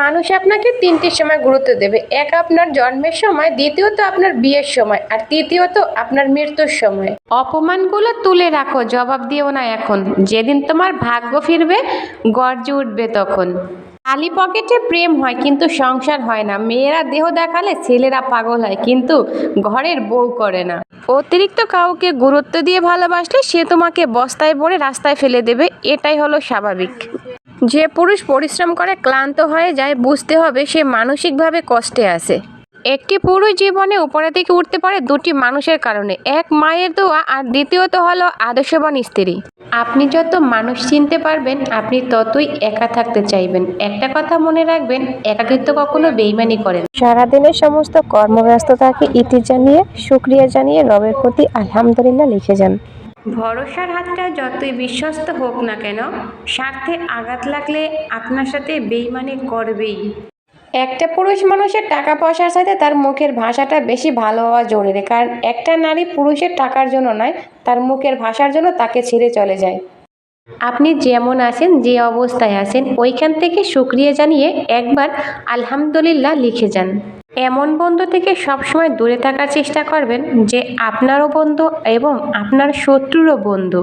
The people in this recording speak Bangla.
মানুষ আপনাকে তিনটি সময় গুরুত্ব দেবে। এক আপনার জন্মের সময়, দ্বিতীয়ত আপনার বিয়ের সময়, আর তৃতীয়ত আপনার মৃত্যুর সময়। অপমানগুলো তুলে রাখো, জবাব দিও না এখন। যেদিন তোমার ভাগ্য ফিরবে, গর্জে উঠবে তখন। খালি পকেটে প্রেম হয়, কিন্তু সংসার হয় না। মেয়েরা দেহ দেখালে ছেলেরা পাগল হয়, কিন্তু ঘরের বউ করে না। অতিরিক্ত কাউকে গুরুত্ব দিয়ে ভালোবাসলে সে তোমাকে বস্তায় ভরে রাস্তায় ফেলে দেবে, এটাই হলো স্বাভাবিক। যে পুরুষ পরিশ্রম করে ক্লান্ত হয়ে যায়, বুঝতে হবে সে মানসিকভাবে কষ্টে আছে। একটি পুরুষ জীবনে উপরে থেকে উঠতে পারে দুটি মানুষের কারণে, এক মায়ের দোয়া আর দ্বিতীয়ত হলো আদর্শবান স্ত্রী। আপনি যত মানুষ চিনতে পারবেন, আপনি ততই একা থাকতে চাইবেন। একটা কথা মনে রাখবেন, একাকিত্ব কখনো বেইমানি করেন সারাদিনের সমস্ত কর্মব্যস্ততাকে ইতি জানিয়ে সুক্রিয়া জানিয়ে রবের প্রতি আলহামদুলিল্লাহ লিখে যান। ভরসার হাতটা যতই বিশ্বস্ত হোক না কেন, স্বার্থে আঘাত লাগলে আপনার সাথে বেইমানি করবেই। একটা পুরুষ মানুষের টাকা পয়সার সাথে তার মুখের ভাষাটা বেশি ভালো হওয়া জরুরি, কারণ একটা নারী পুরুষের টাকার জন্য নয়, তার মুখের ভাষার জন্য তাকে ছেড়ে চলে যায়। আপনি যেমন আছেন, যে অবস্থায় আছেন, ওইখান থেকে সুক্রিয়া জানিয়ে একবার আলহামদুলিল্লাহ লিখে যান। এমন বন্ধু থেকে সবসময় দূরে থাকার চেষ্টা করবেন যে আপনারও বন্ধু এবং আপনার শত্রুরও বন্ধু।